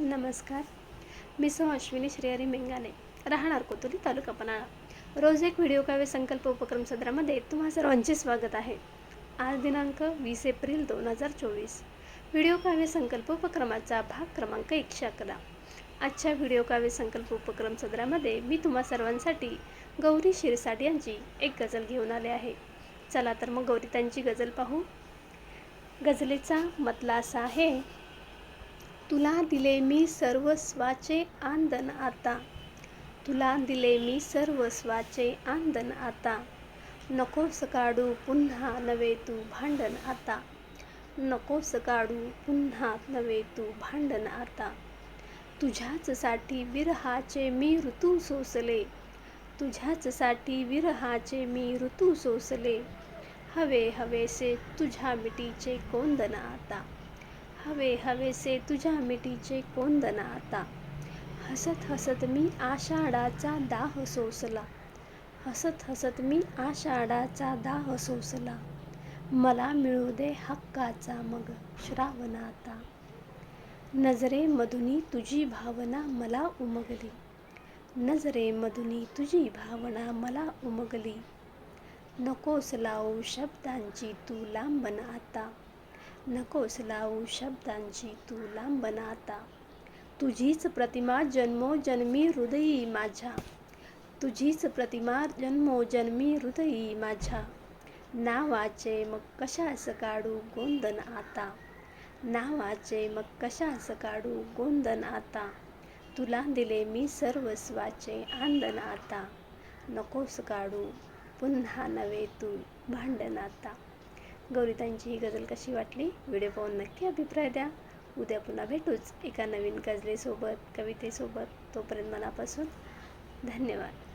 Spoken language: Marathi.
नमस्कार. मी सौ अश्विनी श्रेयरी मेंगाने राहणार कोतुली तालुका पन्हाळा. रोज एक व्हिडिओ काव्य संकल्प उपक्रम सदरामध्ये तुम्हा सर्वांचे स्वागत आहे. आज दिनांक वीस एप्रिल दोन हजार चोवीस. व्हिडिओ काव्य संकल्प उपक्रमाचा भाग क्रमांक एकशे अकरा आजच्या व्हिडिओ काव्य संकल्प उपक्रम सदरामध्ये मी तुम्हा सर्वांसाठी गौरी शिरसाट यांची एक गझल घेऊन आले आहे. चला तर मग गौरी त्यांची गझल पाहू. गझलेचा मतला असा आहे. तुला दिले मी सर्वस्वाचे आंदन आता. तुला दिले मी सर्वस्वाचे आंदन आता. नकोस काढू पुन्हा नवे तू भांडण आता. नकोस काढू पुन्हा नवे तू भांडण आता. तुझ्याच साठी विरहाचे मी ऋतू सोसले. तुझ्याच साठी विरहाचे मी ऋतू सोसले. हवे हवेसे तुझ्या मिठीचे कोंदण आता. हवे हवेसे तुझ्या मिठीचे कोंदना आता? हसत हसत मी आषाढाचा दाह सोसला. हसत हसत मी आषाढाचा दाह सोसला. मला मिळू दे हक्काचा मग श्रावण आता. नजरेमधुनी तुझी भावना मला उमगली. नजरेमधुनी तुझी भावना मला उमगली. नकोस लावू शब्दांची तू लांबन आता. नकोस लावू शब्दांची तू लांबना आता. तुझीच प्रतिमा जन्मोजन्मी हृदयी माझ्या. तुझीच प्रतिमा जन्मोजन्मी हृदयी माझ्या. नावाचे मग कशास काढू गोंदन आता? नावाचे मग कशास काढू गोंदन आता? तुला दिले मी सर्वस्वाचे आंदन आता. नकोस काढू पुन्हा नवे तू भांडण आता. गौरीतांची ही गझल कशी वाटली? व्हिडिओ पाहून नक्की अभिप्राय द्या. उद्या पुन्हा भेटूच एका नवीन गझलेसोबत कवितेसोबत. तोपर्यंत मनापासून धन्यवाद.